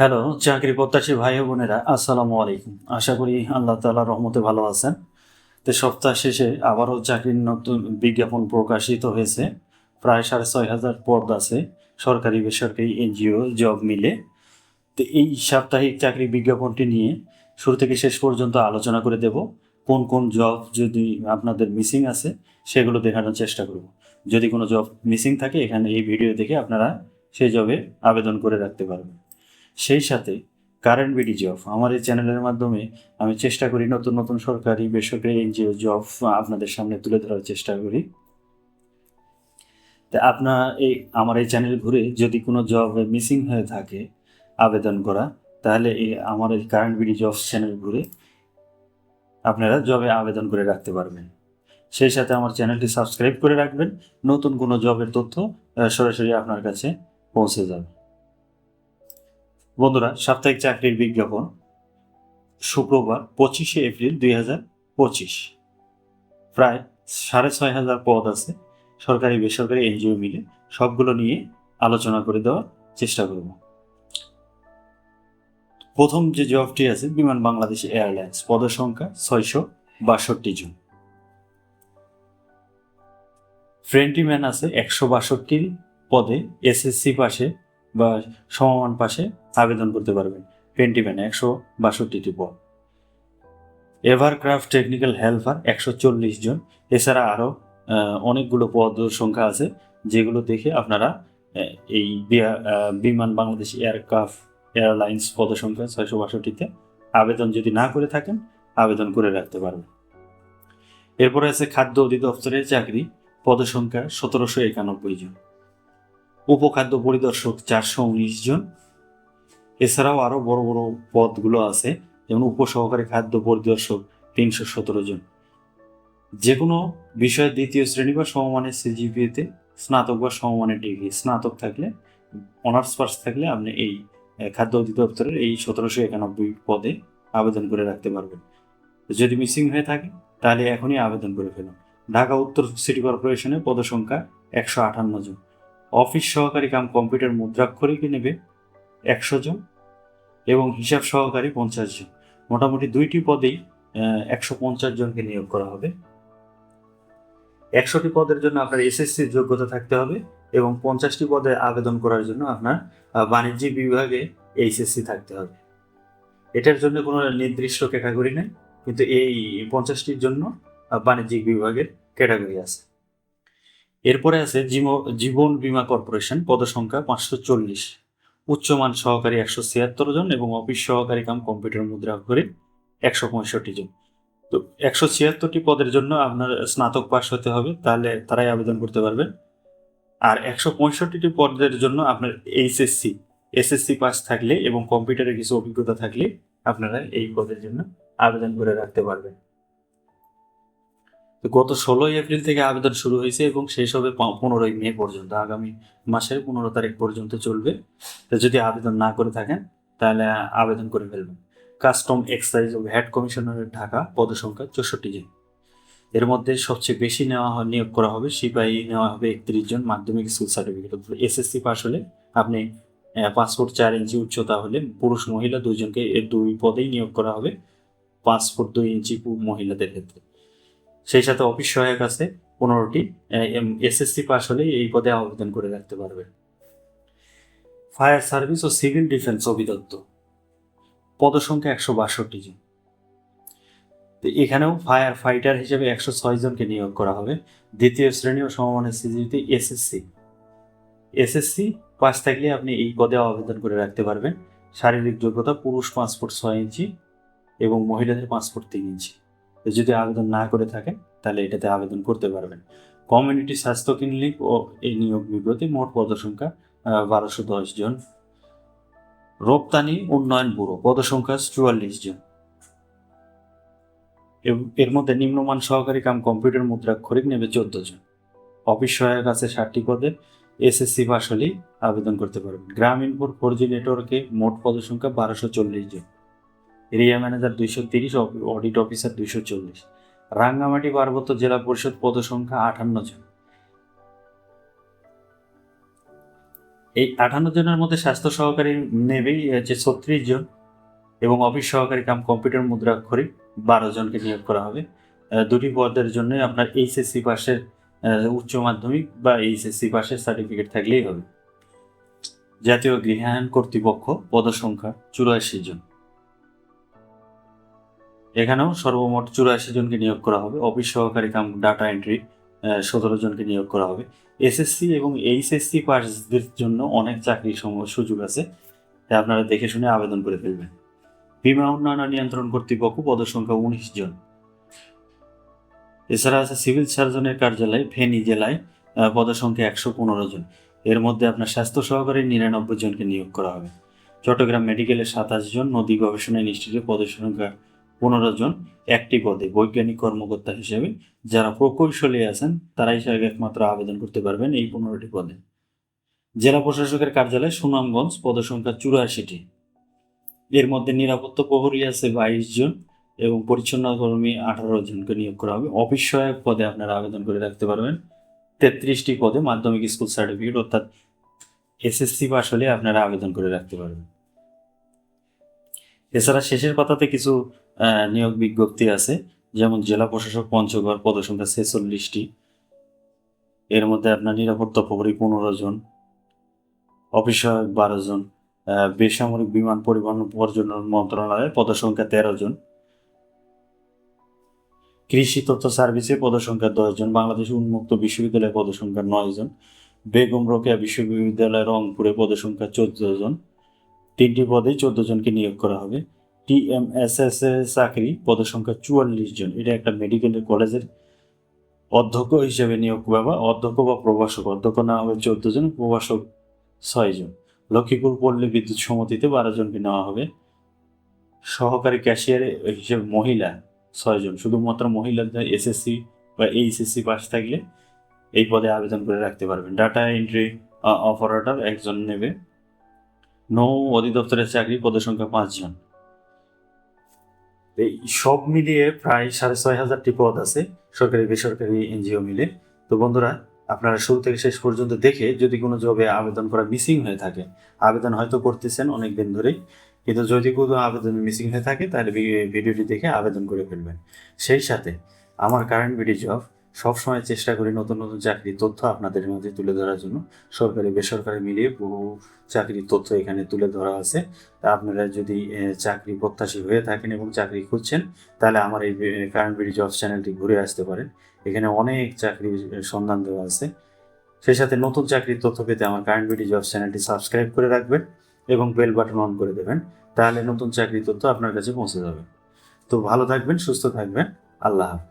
Hello, চাকরি প্রত্যাশী ভাই বোনেরা, আসসালামু আলাইকুম। আশা করি আল্লাহ তাআলার রহমতে ভালো আছেন। তো সপ্তাহ শেষে আবারও চাকরির নতুন বিজ্ঞাপন প্রকাশিত হয়েছে। প্রায় সাড়ে ছয় হাজার পদ আছে, সরকারি, বেসরকারি এনজিও, জব মিলে। তো এই সাপ্তাহিক চাকরি বিজ্ঞাপনটি নিয়ে শুরু থেকে শেষ পর্যন্ত আলোচনা করে দেব। কোন কোন জব যদি আপনাদের মিসিং আছে, সেগুলো দেখানোর চেষ্টা করব। যদি কোনো জব মিসিং থাকে, এখানে এই ভিডিও দেখে আপনারা সেই জবে আবেদন করে রাখতে পারবেন। সেই সাথে কারেন্ট বিডি জব আমার এই চ্যানেলের মাধ্যমে আমি চেষ্টা করি নতুন নতুন সরকারি, বেসরকারি এনজিও জব আপনাদের সামনে তুলে ধরার চেষ্টা করি। তা আপনার এই, আমার এই চ্যানেল ঘুরে যদি কোনো জব মিসিং হয়ে থাকে আবেদন করা, তাহলে এই আমার এই কারেন্ট বিডি জব চ্যানেল ঘুরে আপনারা জবে আবেদন করে রাখতে পারবেন। সেই সাথে আমার চ্যানেলটি সাবস্ক্রাইব করে রাখবেন, নতুন কোনো জবের তথ্য সরাসরি আপনার কাছে পৌঁছে যাবে। বন্ধুরা, সাপ্তাহিক চাকরির বিজ্ঞাপন শুক্রবার, পঁচিশে এপ্রিল দুই হাজার পঁচিশ। প্রায় সাড়ে ছয় হাজার পদ আছে, সরকারি, বেসরকারি এনজিও মিলে। সবগুলো নিয়ে আলোচনা করে দেওয়ার চেষ্টা করব। প্রথম যে জবটি আছে, বিমান বাংলাদেশ এয়ারলাইন্স, পদের সংখ্যা ছয়শো বাষট্টি জন। ফ্রেন্টি ম্যান আছে একশো বাষট্টি পদে, এসএসসি পাশে বা সমমান পাশে আবেদন করতে পারবেন। টোয়েন্টি ম্যান একশো বাষট্টিটি পদ। এভারক্রাফট টেকনিক্যাল হেল্পার একশো চল্লিশ জন। এছাড়া আরও অনেকগুলো পদ সংখ্যা আছে, যেগুলো দেখে আপনারা এই বিমান বাংলাদেশ এয়ারক্রাফট এয়ারলাইন্স পদ সংখ্যা ছয়শো বাষট্টিতে আবেদন যদি না করে থাকেন, আবেদন করে রাখতে পারবেন। এরপরে আছে খাদ্য অধিদপ্তরের চাকরি পদসংখ্যা সতেরোশো একানব্বই জন। উপখাদ্য পরিদর্শক চারশো উনিশ জন। এছাড়াও আরও বড় বড় পদগুলো আছে, যেমন উপসহকারী খাদ্য পরিদর্শক তিনশো সতেরো জন। যে কোনো বিষয়ে দ্বিতীয় শ্রেণি বা সমমানের সিজিপিএতে স্নাতক বা সমমানের ডিগ্রি। স্নাতক থাকলে, অনার্স পাস থাকলে আপনি এই খাদ্য অধিদপ্তরের এই সতেরোশো একানব্বই পদে আবেদন করে রাখতে পারবেন। যদি মিসিং হয়ে থাকে, তাহলে এখনই আবেদন করে ফেলুন। ঢাকা উত্তর সিটি কর্পোরেশনের পদসংখ্যা একশো আটান্ন জন। অফিস সহকারী কাম কম্পিউটার মুদ্রাক্ষরিকে নেবে? একশো জন এবং হিসাব সহকারী পঞ্চাশ জন। মোটামুটি দুইটি পদেই একশো পঞ্চাশ জনকে নিয়োগ করা হবে। একশোটি পদের জন্য আপনার এসএসসির যোগ্যতা থাকতে হবে এবং পঞ্চাশটি পদে আবেদন করার জন্য আপনার বাণিজ্যিক বিভাগে এইচএসসি থাকতে হবে। এটার জন্য কোনো নির্দিষ্ট ক্যাটাগরি নেই, কিন্তু এই পঞ্চাশটির জন্য বাণিজ্যিক বিভাগের ক্যাটাগরি আছে। এরপরে আছে জীব- জীবন বীমা কর্পোরেশন, পদসংখ্যা পাঁচশো চল্লিশ। উচ্চমান সহকারী একশো ছিয়াত্তর জন এবং অফিস সহকারী কাম কম্পিউটার মুদ্রা করে একশো পঁয়ষট্টি জন। তো একশো ছিয়াত্তরটি পদের জন্য আপনার স্নাতক পাস হতে হবে, তাহলে তারাই আবেদন করতে পারবেন। আর একশো পঁয়ষট্টিটি পদের জন্য আপনার এইচএসসি, এসএসসি পাস থাকলে এবং কম্পিউটারে কিছু অভিজ্ঞতা থাকলে আপনারা এই পদের জন্য আবেদন করে রাখতে পারবেন। গত ষোলোই এপ্রিল থেকে আবেদন শুরু হয়েছে এবং শেষ হবে পনেরোই মে পর্যন্ত, আগামী মাসের পনেরো তারিখ পর্যন্ত চলবে। তো যদি আবেদন না করে থাকেন, তাহলে আবেদন করে ফেলবেন। কাস্টম এক্সাইজ ও ভ্যাট কমিশনারের ঢাকা পদসংখ্যা চৌষট্টি জন। এর মধ্যে সবচেয়ে বেশি নেওয়া নিয়োগ করা হবে, সিপাহী নেওয়া হবে একত্রিশ জন মাধ্যমিক স্কুল সার্টিফিকেট। এসএসসি পাস হলে আপনি পাসপোর্ট চার ইঞ্চি উচ্চতা হলে পুরুষ, মহিলা দুজনকে এর দুই পদেই নিয়োগ করা হবে। পাসপোর্ট দুই ইঞ্চি মহিলাদের ক্ষেত্রে। সেই সাথে অফিস সহায়ক আছে পনেরোটি। এসএসসি পাস হলে এই পদে আবেদন করে রাখতে পারবে। ফায়ার সার্ভিস ও সিভিল ডিফেন্স অভিদপ্তর পদসংখ্যা একশো বাষট্টি জন। এখানেও ফায়ার ফাইটার হিসেবে একশো ছয় জনকে নিয়োগ করা হবে। দ্বিতীয় শ্রেণি ও সমমানের সিজিতে এসএসসি এসএসসি পাস থাকলে আপনি এই পদে আবেদন করে রাখতে পারবেন। শারীরিক যোগ্যতা পুরুষ পাসপোর্ট ছয় ইঞ্চি এবং মহিলাদের পাসপোর্ট তিন ইঞ্চি। যদি আবেদন না করে থাকেন, তাহলে এটাতে আবেদন করতে পারবেন। কমিউনিটি স্বাস্থ্য ক্লিনিক ও এই নিয়োগ বিবৃতি মোট পদসংখ্যা বারোশো দশ জন। রপ্তানি উন্নয়ন ব্যুরো পদসংখ্যা চুয়াল্লিশ জন। এর মধ্যে নিম্নমান সহকারী কাম কম্পিউটার মুদ্রা মুদ্রাক্ষরিক নেবে চোদ্দ জন। অফিস সহায়ক আছে ষাটটি পদে, এসএসসি পাস হলেই আবেদন করতে পারবেন। গ্রামীণ ফোর ফোর জি নেটওয়ার্কে মোট পদসংখ্যা বারোশো চল্লিশ জন। এরিয়া ম্যানেজার দুইশো তিরিশ অডিট অফিসার দুইশো চল্লিশ। রাঙ্গামাটি পার্বত্য জেলা পরিষদ পদসংখ্যা আটান্ন জন। এই আটান্ন জনের মধ্যে স্বাস্থ্য সহকারী নেবেই হচ্ছে ছত্রিশ জন এবং অফিস সহকারী কাম কম্পিউটার মুদ্রাক্ষরী বারো জনকে নিয়োগ করা হবে। দুটি পদের জন্য আপনার এইচএসসি পাশের উচ্চ মাধ্যমিক বা এইচএসসি পাশের সার্টিফিকেট থাকলেই হবে। জাতীয় গৃহায়ণ কর্তৃপক্ষ পদসংখ্যা চুরাশি জন। এখানেও সর্বমোট চুরাশি জনকে নিয়োগ করা হবে। অফিস সহকারী কাম ডাটা এন্ট্রি সতেরো জনকে নিয়োগ করা হবে। এসএসসি এবং এইচএসসি পাসদের জন্য অনেক চাকরির সুযোগ আছে। তাই আপনারা দেখে শুনে আবেদন করে ফেলবেন। বিমা উন্নয়ন নিয়ন্ত্রণ কর্তৃপক্ষ পদসংখ্যা উনিশ জন। এছাড়া আছে সিভিল সার্জনের কার্যালয় ফেনী জেলায় আহ, পদসংখ্যা একশো পনেরো জন। এর মধ্যে আপনার স্বাস্থ্য সহকারী নিরানব্বই জনকে নিয়োগ করা হবে। চট্টগ্রাম মেডিকেলে সাতাশ জন নদী গবেষণা ইনস্টিটিউটে পদের সংখ্যা পনেরো জন একটি পদে বৈজ্ঞানিক কর্মকর্তা হিসেবে যারা প্রকৌশলী আছেন, তারাই হিসেবে একমাত্র আবেদন করতে পারবেন এই পনেরোটি পদে। জেলা প্রশাসকের কার্যালয় সুনামগঞ্জ, পদসংখ্যা চুরাশিটি। এর মধ্যে নিরাপত্তা প্রহরী আছে বাইশ জন এবং পরিচ্ছন্ন কর্মী আঠারো জনকে নিয়োগ করা হবে। অফিস সহায়ক পদে আপনারা আবেদন করে রাখতে পারবেন। তেত্রিশটি পদে মাধ্যমিক স্কুল সার্টিফিকেট, অর্থাৎ এসএসসি পাস হলে আপনারা আবেদন করে রাখতে পারবেন। এছাড়া শেষের পাতাতে কিছু নিয়োগ বিজ্ঞপ্তি আছে, যেমন জেলা প্রশাসক পঞ্চগড় পদসংখ্যা ছেচল্লিশটি। এর মধ্যে আপনার নিরাপত্তা প্রহরী পনেরো জন, অফিস সহায়ক বারো জন বেসামরিক বিমান পরিবহন পর্যটন মন্ত্রণালয়ে পদসংখ্যা তেরো জন। কৃষি তথ্য সার্ভিসে পদসংখ্যা দশ জন, বাংলাদেশ উন্মুক্ত বিশ্ববিদ্যালয়ে পদসংখ্যা নয় জন, বেগম রোকেয়া বিশ্ববিদ্যালয় রংপুরে পদসংখ্যা চোদ্দ জন। তিনটি পদে চোদ্দ জনকে নিয়োগ করা হবে। টিএমএসএস এর চাকরি পদসংখ্যা চুয়াল্লিশ জন। এটা একটা মেডিকেল কলেজের অধ্যক্ষ হিসেবে নিয়োগ পাবা অধ্যক্ষ বা প্রভাষক। অধ্যক্ষ না হবে চোদ্দ জন, প্রভাষক ছয় জন। লক্ষ্মীপুর পল্লী বিদ্যুৎ সমিতিতে বারো জনকে নেওয়া হবে। সহকারী ক্যাশিয়ার হিসেবে মহিলা ছয়জন শুধুমাত্র মহিলাদের এসএসসি বা এইচএসসি পাস থাকলে এই পদে আবেদন করে রাখতে পারবেন। ডাটা এন্ট্রি অপারেটর একজন নেবে। নৌ অধিদপ্তরের চাকরি পদসংখ্যা পাঁচজন এই সব মিলিয়ে প্রায় সাড়ে ছয় হাজারটি পদ আছে, সরকারি, বেসরকারি এনজিও মিলে। তো বন্ধুরা, আপনারা শুরু থেকে শেষ পর্যন্ত দেখে যদি কোনো জবে আবেদন করা মিসিং হয়ে থাকে, আবেদন হয়তো করতেছেন অনেক দিন ধরেই, কিন্তু যদি কোনো আবেদন মিসিং হয়ে থাকে, তাহলে ভিডিওটি দেখে আবেদন করে ফেলবেন। সেই সাথে আমার কারেন্ট ভিডিও জব সবসময় চেষ্টা করি নতুন নতুন চাকরির তথ্য আপনাদের মধ্যে তুলে ধরার জন্য। সরকারি, বেসরকারি মিলিয়ে বহু চাকরির তথ্য এখানে তুলে ধরা আছে। তা আপনারা যদি চাকরি প্রত্যাশী হয়ে থাকেন এবং চাকরি খুঁজছেন, তাহলে আমার এই কারেন্ট ভিডিও জব চ্যানেলটি ঘুরে আসতে পারেন। এখানে অনেক চাকরির সন্ধান দেওয়া আছে। সেই সাথে নতুন চাকরির তথ্য পেতে আমার কারেন্ট ভিডিও জব চ্যানেলটি সাবস্ক্রাইব করে রাখবেন এবং বেল বাটন অন করে দেবেন। তাহলে নতুন চাকরির তথ্য আপনার কাছে পৌঁছে যাবে। তো ভালো থাকবেন, সুস্থ থাকবেন। আল্লাহ হাফেজ।